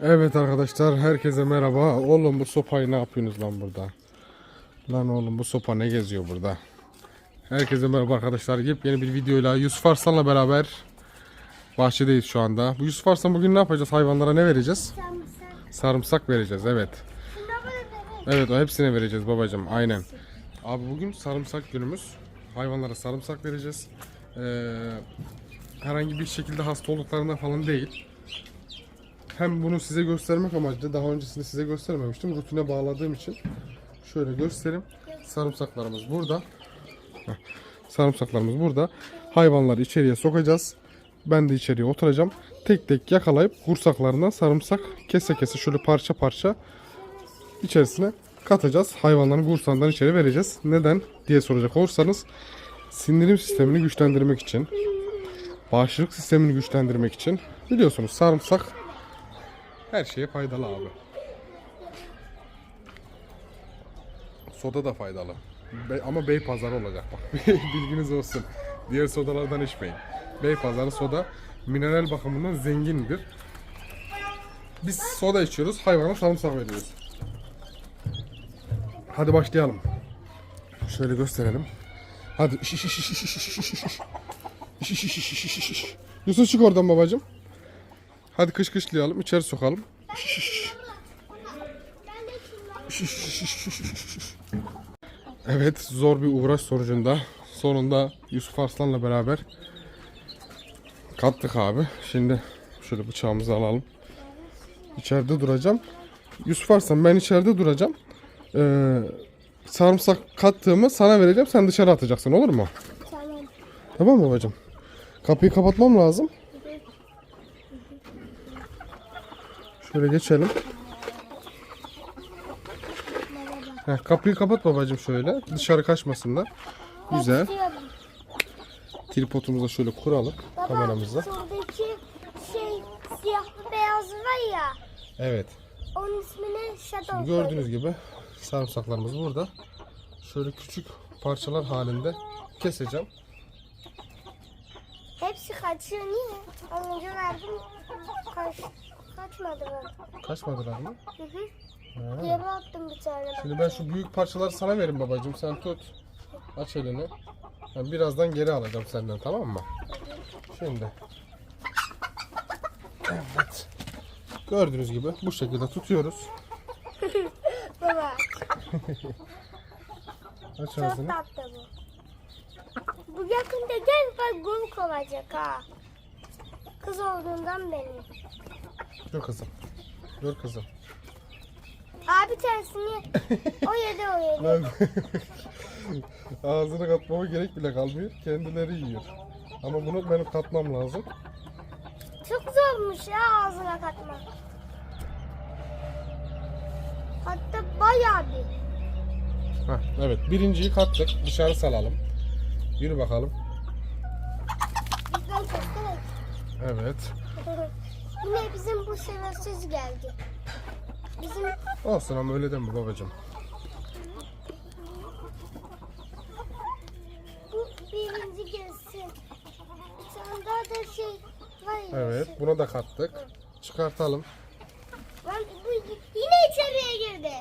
Evet arkadaşlar herkese merhaba. Oğlum bu sopayı ne yapıyorsunuz lan burada? Lan oğlum bu sopa ne geziyor burada? Herkese merhaba arkadaşlar. Yepyeni bir videoyla Yusuf Arslan'la beraber bahçedeyiz şu anda. Bu Yusuf Arslan bugün ne yapacağız? Hayvanlara ne vereceğiz? Sarımsak. Sarımsak vereceğiz evet. Evet o hepsine vereceğiz babacığım aynen. Abi bugün sarımsak günümüz. Hayvanlara sarımsak vereceğiz. Ee, herhangi bir şekilde hasta olduklarından falan değil. Hem bunu size göstermek amacıyla daha öncesinde size göstermemiştim. Rutine bağladığım için şöyle göstereyim. Sarımsaklarımız burada. Sarımsaklarımız burada. Hayvanları içeriye sokacağız. Ben de içeriye oturacağım. Tek tek yakalayıp kursaklarından sarımsak kese kese şöyle parça parça içerisine katacağız. Hayvanların kursandan içeri vereceğiz. Neden diye soracak olursanız sindirim sistemini güçlendirmek için, bağışıklık sistemini güçlendirmek için biliyorsunuz sarımsak her şeye faydalı abi. Soda da faydalı. Be ama bey pazarı olacak bak. Bilginiz olsun. Diğer sodalardan içmeyin. Bey pazarı soda mineral bakımından zengindir. Biz soda içiyoruz, hayvana sarımsak veriyoruz. Hadi başlayalım. Şöyle gösterelim. Hadi. Yusuf çık oradan babacım. Hadi kış kışlayalım, içeri sokalım. Evet, zor bir uğraş sonucunda sonunda Yusuf Arslan'la beraber kattık abi. Şimdi şöyle bıçağımızı alalım. İçeride duracağım. Yusuf Arslan ben içeride duracağım. Ee, sarımsak kattığımı sana vereceğim. Sen dışarı atacaksın olur mu? Tamam. Tamam mı babacığım? Kapıyı kapatmam lazım. Şöyle geçelim. Heh, kapıyı kapat babacığım şöyle. Dışarı kaçmasınlar. Güzel. Tripodumuzu şöyle kuralım Baba, kameramızda. Soldaki şey siyahlı beyaz var ya. Evet. Onun ismini Shadow Şimdi gördüğünüz gibi sarımsaklarımız burada. Şöyle küçük parçalar halinde keseceğim. Hepsi kaçıyor niye? Az önce verdim. Kaç, kaçmadı bak. Kaçmadılar mı? Hı hı. Ha. Yere attım bir tane. Şimdi ben şu büyük parçaları sana vereyim babacığım. Sen tut. Aç elini. Ben birazdan geri alacağım senden tamam mı? Şimdi. Evet. Gördüğünüz gibi bu şekilde tutuyoruz. Baba Aç çok ağzını. tatlı bu. Bu yakında gel bak gol olacak ha. Kız olduğundan benim. Dur kızım. Dur kızım. Abi tersini o yedi o yedi. Lan. Ağzını katmama gerek bile kalmıyor. Kendileri yiyor. Ama bunu benim katmam lazım. Çok zormuş ya ağzına katmak. Hatta bayağı bir. Heh, evet birinciyi kattık. Dışarı salalım. Yürü bakalım. Bizden. Evet. Yine bizim bu şerefsiz geldi. Bizim Olsun ama öyle deme babacığım. bu birinci gelsin. Daha da şey var ya. Evet buna da kattık. Çıkartalım. Lan bu yine içeriye girdi.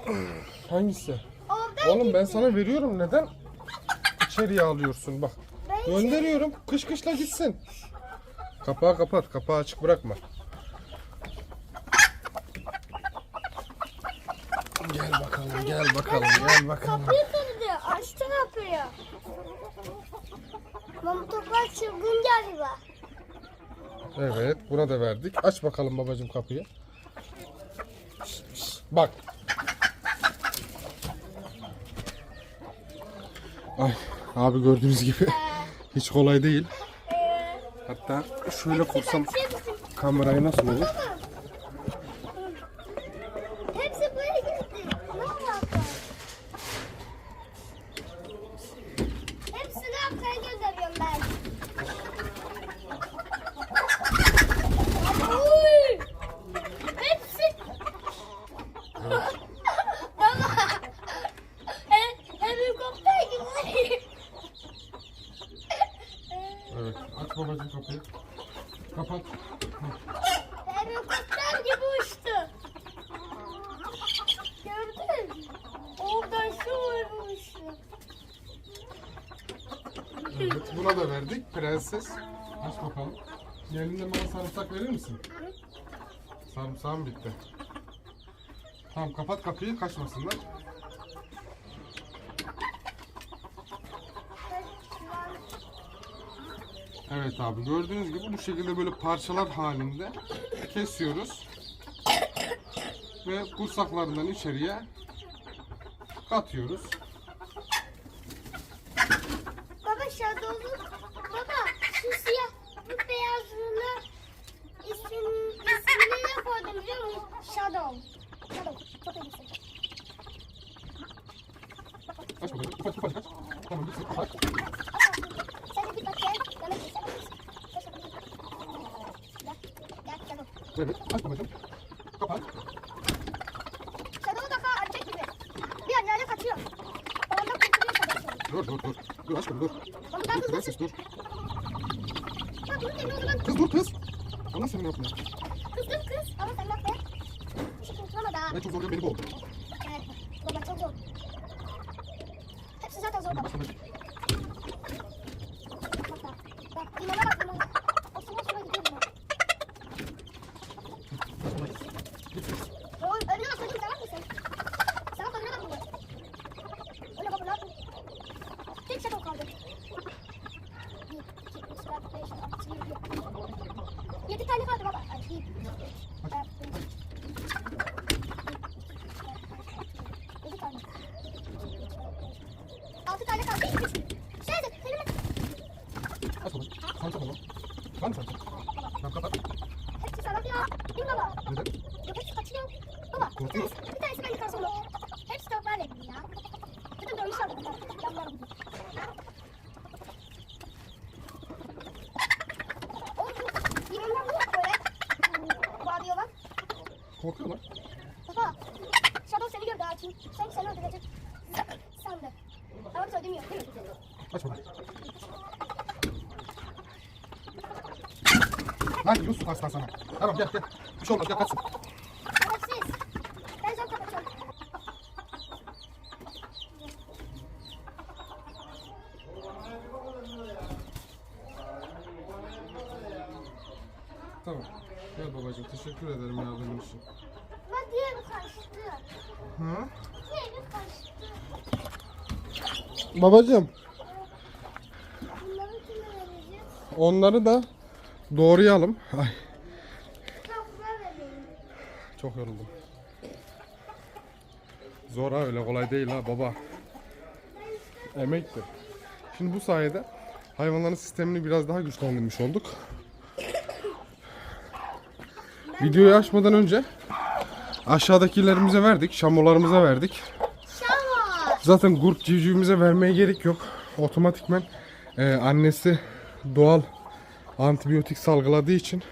Hangisi? Oradan Oğlum ben gitti. sana veriyorum neden içeriye alıyorsun bak. Ben Gönderiyorum kış kışla gitsin. Kapağı kapat kapağı açık bırakma. Gel bakalım gel bakalım gel bakalım. Kapıyı kırdı. Açtı kapıyı. Mamutoklar çılgın galiba. Evet buna da verdik. Aç bakalım babacığım kapıyı. Bak. Ay abi gördüğünüz gibi hiç kolay değil. Hatta şöyle kursam kamerayı nasıl olur? Hepsi böyle gitti. Ne alaka? Hepsini arkaya gönderiyorum ben. Uy! Hepsi. Baba. He- Helikopter gibi. Evet aç babacığım kapıyı. Kapat. Helikopter gibi uçtu. Buna da verdik. Prenses. Aç bakalım. Yerinde bana sarımsak verir misin? Sarımsağım bitti. Tamam kapat kapıyı kaçmasınlar. Evet abi gördüğünüz gibi bu şekilde böyle parçalar halinde kesiyoruz. Ve kursaklarından içeriye katıyoruz. Baba şadolu. Baba şu siyah bu beyazını isim, ismini ne koydum biliyor musun? Shadow. Shadow. Çok iyi isim. Kaç bakalım. Kaç kaç kaç. Tamam bir kapat. Sen de bir bak gel. Bana bir sen Gel. Gel Shadow. Evet aç babacığım. Kapat. Shadow daha erkek gibi. Bir yerine kaçıyor. Babamdan kurtuluyor Shadow. Dur dur dur. Dur aşkım dur. Ben Dur prenses dur. Ya yerine o zaman Kız dur kız. Ana senin yapma. kızdım kız. Ama sen bak be. Bir şey kurtulamadı ha. Ben çok zor beni boğdu. Evet. Baba çok zor. Hepsi zaten zor baba. Başladı. Bak bak. Bak limona bak limona. O sıra sıra gidiyor limon. Oy önüne bak çocuğum sever misin? Sana önüne bak bunu. Öyle baba ne yapayım? Tek şey kaldı. Bir, iki, üç, dört, beş, altı, yedi. Yedi tane kaldı baba. Ay, bir, üç, dört, beş. Yedi tane. Altı tane kaldı. Şeyde, elime. Aç babacığım. Sarımsak alalım. Var mı sarımsak? Tamam kapat. Hepsi salak ya. Değil baba? Neden? Yok hepsi kaçıyor. Baba bir tanesi, bir tanesi beni kaçırıyor. Hepsi tavuklarla ilgili ya. Dedim dönmüş aldım. Yanlar gibi. Oğlum bu limonlar ne yok böyle? Bağırıyorlar. Korkuyorlar. Baba. Shadow seni gördü Arçin. Sanki seni öldürecek. Sandı. Ama söylemiyor değil mi? Aç babacığım. Lan Yusuf aslan sana. Tamam gel gel. Bir şey olmaz gel kaçsın. Şerefsiz. Ben zor kapatıyorum. Tamam. Gel babacığım teşekkür ederim yardımın için. Bak diğeri kaçtı. Hı? Diğeri kaçtı. Babacığım onları da doğrayalım. Ay çok yoruldum. Zor ha öyle kolay değil ha baba. Emektir. Şimdi bu sayede hayvanların sistemini biraz daha güçlendirmiş olduk. Videoyu açmadan önce aşağıdakilerimize verdik, şamolarımıza verdik. Zaten grup civcivimize vermeye gerek yok. Otomatikmen e, annesi doğal antibiyotik salgıladığı için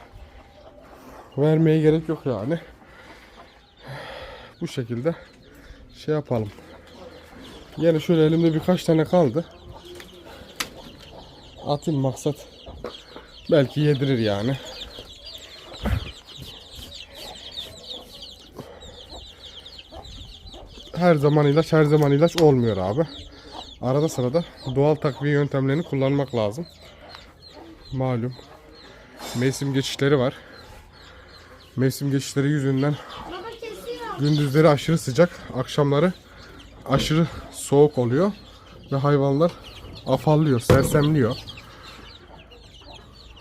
vermeye gerek yok yani. Bu şekilde şey yapalım. Yine şöyle elimde birkaç tane kaldı. Atayım maksat. Belki yedirir yani. her zaman ilaç her zaman ilaç olmuyor abi. Arada sırada doğal takviye yöntemlerini kullanmak lazım. Malum mevsim geçişleri var. Mevsim geçişleri yüzünden gündüzleri aşırı sıcak, akşamları aşırı soğuk oluyor ve hayvanlar afallıyor, sersemliyor.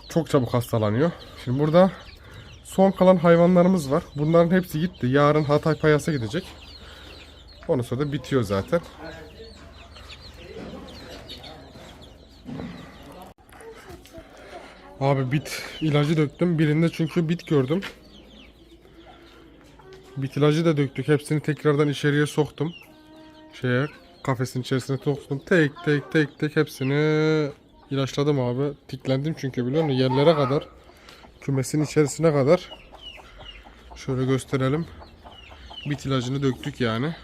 Çok çabuk hastalanıyor. Şimdi burada son kalan hayvanlarımız var. Bunların hepsi gitti. Yarın Hatay Payas'a gidecek. Ondan sonra da bitiyor zaten. Abi bit ilacı döktüm. Birinde çünkü bit gördüm. Bit ilacı da döktük. Hepsini tekrardan içeriye soktum. Şeye kafesin içerisine soktum. Tek tek tek tek hepsini ilaçladım abi. Tiklendim çünkü biliyor musun? Yerlere kadar. Kümesin içerisine kadar. Şöyle gösterelim. Bit ilacını döktük yani.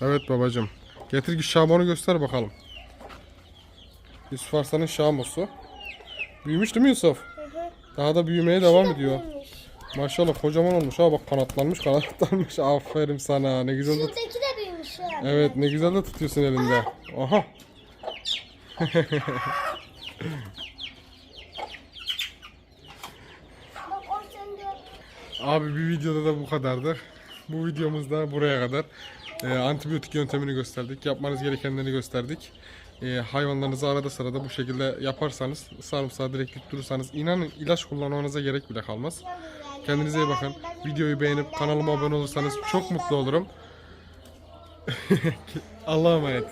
Evet babacım. Getir ki Şaban'ı göster bakalım. Yusuf Arslan'ın Şamosu. Büyümüş değil mi Yusuf? Daha da büyümeye devam ediyor. Maşallah kocaman olmuş ha bak kanatlanmış kanatlanmış. Aferin sana ne güzel de Şuradaki de büyümüş. Işığı. Evet ne güzel de tutuyorsun elinde. Oha. Bak o. Abi bir videoda da bu kadardı. Bu videomuz da buraya kadar. Ee, antibiyotik yöntemini gösterdik. Yapmanız gerekenleri gösterdik. Ee, hayvanlarınızı arada sırada bu şekilde yaparsanız sarımsağı direkt tutturursanız inanın ilaç kullanmanıza gerek bile kalmaz. Kendinize iyi bakın. Videoyu beğenip kanalıma abone olursanız çok mutlu olurum. Allah'a emanet.